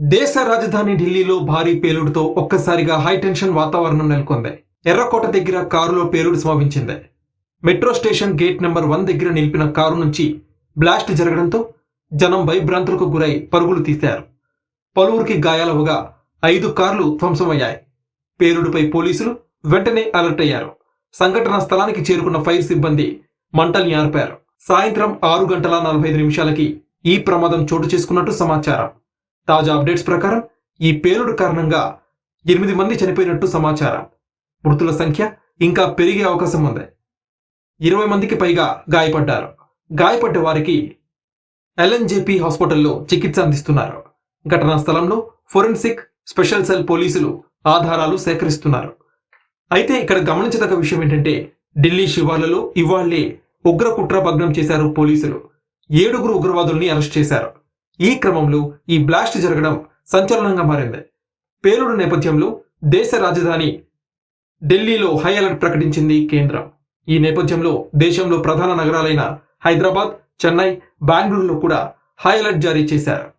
దేశ రాజధాని ఢిల్లీలో భారీ పేలుడుతో ఒక్కసారిగా హైటెన్షన్ వాతావరణం నెలకొంది. ఎర్రకోట దగ్గర కారులో పేలుడు సంభవించింది. Metro station gate number one దగ్గర నిలిపిన కారు నుంచి బ్లాస్ట్ జరగడంతో జనం భయభ్రాంతులకు గురై పరుగులు తీశారు. పలువురికి గాయాలవగా ఐదు కార్లు ధ్వంసమయ్యాయి. పేలుడుపై పోలీసులు వెంటనే అలర్ట్ అయ్యారు. సంఘటన స్థలానికి చేరుకున్న ఫైర్ సిబ్బంది మంటల్ని ఆర్పారు. సాయంత్రం ఆరు గంటల నలభై ఐదు నిమిషాలకి ఈ ప్రమాదం చోటు చేసుకున్నట్టు సమాచారం. తాజా అప్డేట్స్ ప్రకారం ఈ పేలుడు కారణంగా ఎనిమిది మంది చనిపోయినట్టు సమాచారం. మృతుల సంఖ్య ఇంకా పెరిగే అవకాశం ఉంది. ఇరవై మందికి పైగా గాయపడ్డారు. గాయపడ్డ వారికి ఎల్ఎన్జేపీ హాస్పిటల్లో చికిత్స అందిస్తున్నారు. ఘటనా స్థలంలో ఫోరెన్సిక్ స్పెషల్ సెల్ పోలీసులు ఆధారాలు సేకరిస్తున్నారు. అయితే ఇక్కడ గమనించదగ్గ విషయం ఏంటంటే ఢిల్లీ శివార్లలో ఇవాళ్ళే ఉగ్ర కుట్ర భగ్నం చేశారు పోలీసులు. ఏడుగురు ఉగ్రవాదుల్ని అరెస్ట్ చేశారు. ఈ క్రమంలో ఈ బ్లాస్ట్ జరగడం సంచలనంగా మారింది. పేలుడు నేపథ్యంలో దేశ రాజధాని ఢిల్లీలో హై అలర్ట్ ప్రకటించింది కేంద్రం. ఈ నేపథ్యంలో దేశంలో ప్రధాన నగరాలైన హైదరాబాద్ చెన్నై బెంగళూరులో కూడా హై అలర్ట్ జారీ చేశారు.